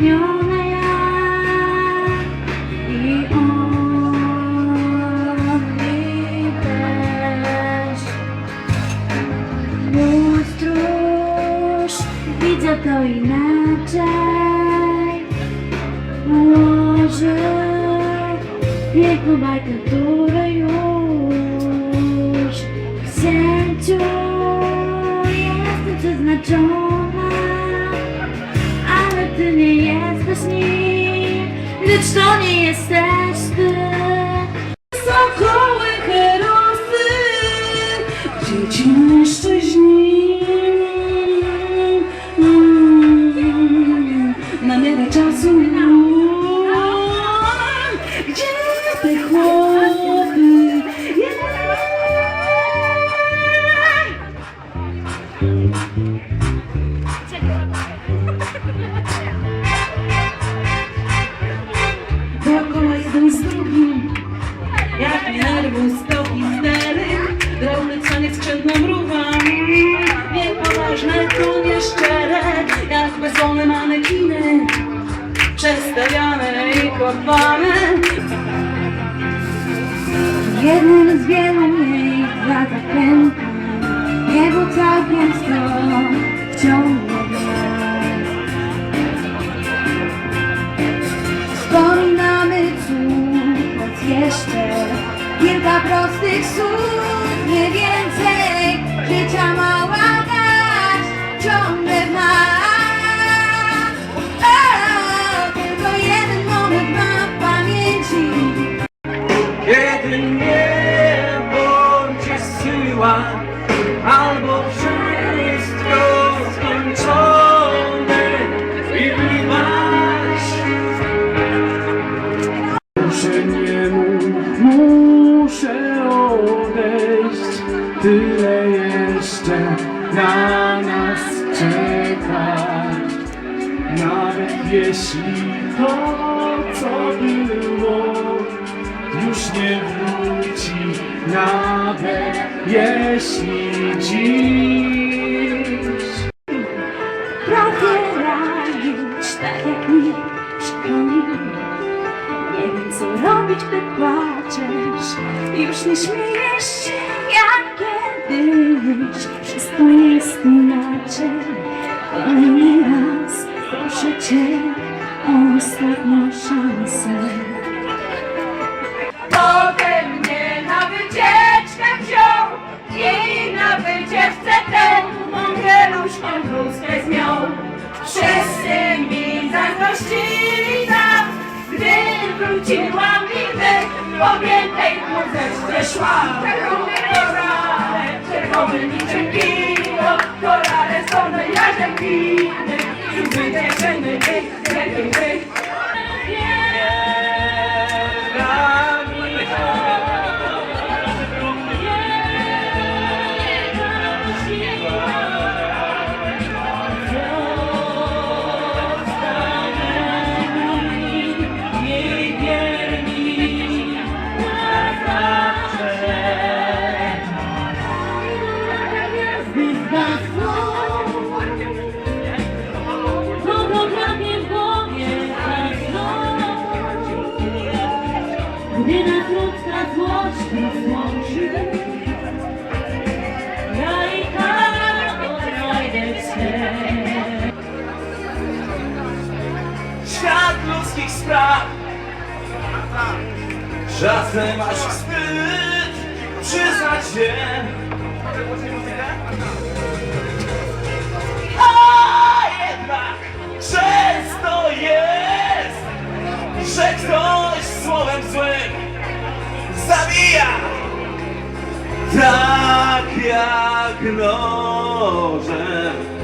spełniona ja i oni też. Widzę to inaczej. Ułożył piękną bajkę, która już w sercu jest przeznaczona. Jesteś nim, lecz to nie jesteś ty. Jednym z wielu miejsc za zakrętem Niebo całkiem stron wciągnął Wspominamy cud jeszcze Kilka prostych słów, nie więcej Życia mała Tyle jeszcze na nas czeka. Nawet jeśli to, co było już nie wróci. Nawet jeśli dziś Nie wiem co robić, gdy płaczesz Już nie śmiejesz się jak kiedyś. Wszystko jest inaczej. Kolejny raz proszę cię o ostatnią szansę. Potem mnie na wycieczkę wziął i na wycieczce tę mądreluszką bluzkę zmiął. I wy po biednej bluzeczce szłam. Czerwony korale, czerwony niczym kino, korale są winy. Dziewczyny, wy, lepiej wy. Jej Gdy nas ludzka złość rozłączy Ja i tak odnajdę Cię Świat ludzkich spraw. Czasem aż wstyd przyznać się Tak jak nożem